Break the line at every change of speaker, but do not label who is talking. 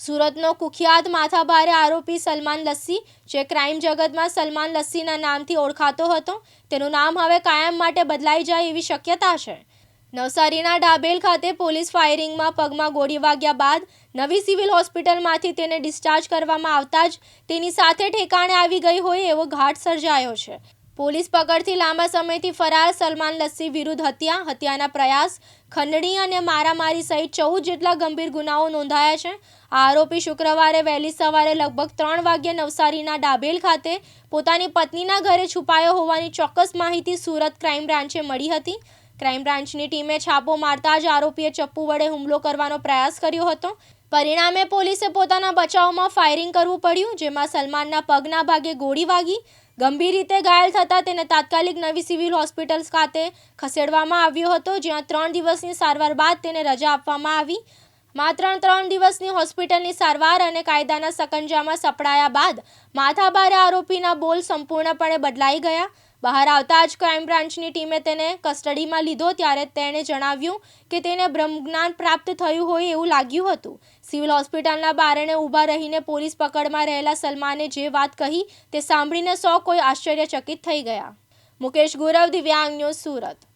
સુરતનો કુખ્યાત માથાભારે આરોપી સલમાન લસ્સી, જે ક્રાઇમ જગતમાં સલમાન લસ્સીના નામથી ઓળખાતો હતો, તેનું નામ હવે કાયમ માટે બદલાઈ જાય એવી શક્યતા છે. નવસારીના ડાબેલ ખાતે પોલીસ ફાયરિંગમાં પગમાં ગોળી વાગ્યા બાદ નવી સિવિલ હોસ્પિટલમાંથી તેને ડિસ્ચાર્જ કરવામાં આવતા જ તેની સાથે ઠેકાણે આવી ગઈ હોય એવો ઘાટ સર્જાયો છે. પોલીસ પકડથી લાંબા સમયથી ફરાર સલમાન લસ્સી વિરુદ્ધ હત્યા, હત્યાના પ્રયાસ, ખંડણી અને મારામારી સહિત ચૌદ જેટલા ગંભીર ગુનાઓ નોંધાયા છે. આરોપી શુક્રવારે વહેલી સવારે લગભગ ત્રણ વાગ્યે નવસારીના ડાબેલ ખાતે પોતાની પત્નીના ઘરે છુપાયો હોવાની ચોક્કસ માહિતી સુરત ક્રાઇમ બ્રાન્ચે મળી હતી. ક્રાઇમ બ્રાન્ચની ટીમે છાપો મારતા જ આરોપીએ ચપ્પુ વડે હુમલો કરવાનો પ્રયાસ કર્યો હતો. પરિણામે પોલીસે પોતાના બચાવમાં ફાયરિંગ કરવું પડ્યું, જેમાં સલમાનના પગના ભાગે ગોળી વાગી ગંભીર રીતે ઘાયલ થતાં તેને તાત્કાલિક નવી સિવિલ હોસ્પિટલ ખાતે ખસેડવામાં આવ્યો હતો, જ્યાં ત્રણ દિવસની સારવાર બાદ તેને રજા આપવામાં આવી. માત્ર ત્રણ દિવસની હોસ્પિટલની સારવાર અને કાયદાના સકંજામાં સપડાયા બાદ માથાભારે આરોપીના બોલ સંપૂર્ણપણે બદલાઈ ગયા. બહાર આવતા જ ક્રાઇમ બ્રાન્ચની ટીમે તેને કસ્ટડીમાં લીધો ત્યારે તેણે જણાવ્યું કે તેને બ્રહ્મજ્ઞાન પ્રાપ્ત થયું હોય એવું લાગ્યું હતું. સિવિલ હોસ્પિટલના બારણે ઊભા રહીને પોલીસ પકડમાં રહેલા સલમાને જે વાત કહી તે સાંભળીને સૌ કોઈ આશ્ચર્યચકિત થઈ ગયા. મુકેશ ગુરવ, દિવ્યાંગ ન્યૂઝ સુરત.